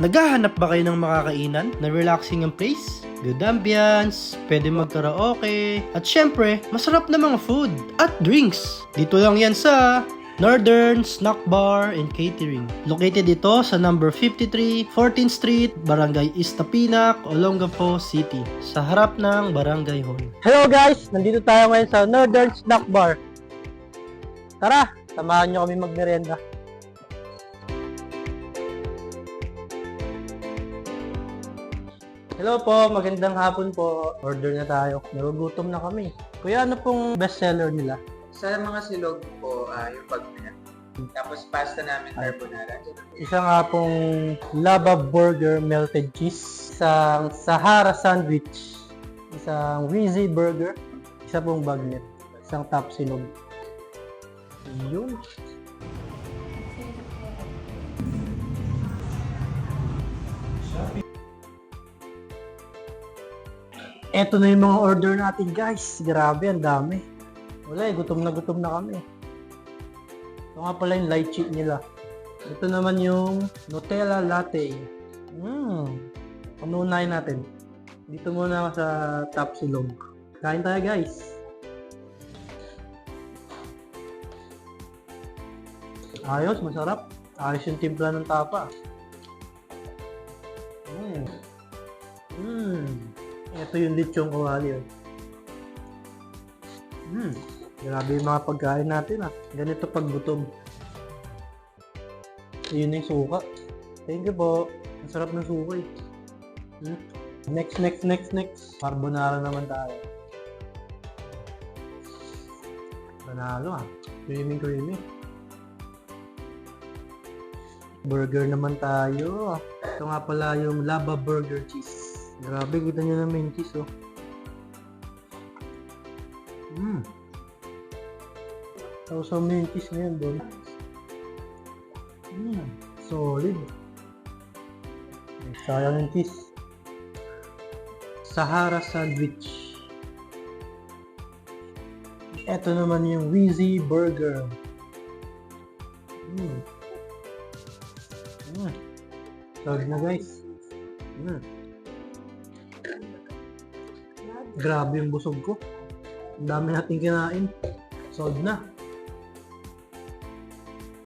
Naghahanap ba kayo ng makakainan na relaxing ang place? Good ambience, pwede mag-karaoke, at syempre, masarap na mga food at drinks. Dito lang yan sa Northern Snack Bar and Catering. Located ito sa number 53, 14th Street, Barangay Istapinac, Olongapo City, sa harap ng Barangay Hall. Hello guys! Nandito tayo ngayon sa Northern Snack Bar. Tara, samahan nyo kami magmerenda. Hello po, magandang hapon po. Order na tayo. Nagugutom na kami. Kuya, ano pong bestseller nila? Sa mga silog po, ah, yung pagminat. Tapos pasta namin carbonara. Isa nga pong lava burger melted cheese, isang Sahara sandwich, isang Wheezy burger, isa pong bagnet, isang top silog. Yun. Eto na yung mga order natin guys. Grabe, ang dami. Wala eh, gutom na gutom na kami. Ito nga pala yung light cheat nila. Ito naman yung Nutella Latte. Mmm. Panunahin natin. Dito muna sa top silog. Kain tayo guys. Ayos, masarap. Ayos yung timpla ng tapa. Ito yung lechong kawali. Mmm. Grabe yung mga pagkain natin ah. Ganito pag gutom. Yun yung suka. Thank you po. Ang sarap ng suka eh. Hmm? Next, next, next, next. Carbonara naman tayo. Panalo ah. Creamy, creamy. Burger naman tayo. Ito nga pala yung Lava Burger Cheese. Grabe, kita nyo yung cheese oh. Mmm. Sausaw cheese ngayon doon. Mm, solid. Sayang cheese. Sahara sandwich. Ito naman yung Wheezy Burger. Mm. Mm. Solid na guys. Mm. Grabe yung busog ko. Ang dami natin kinain. Solid na.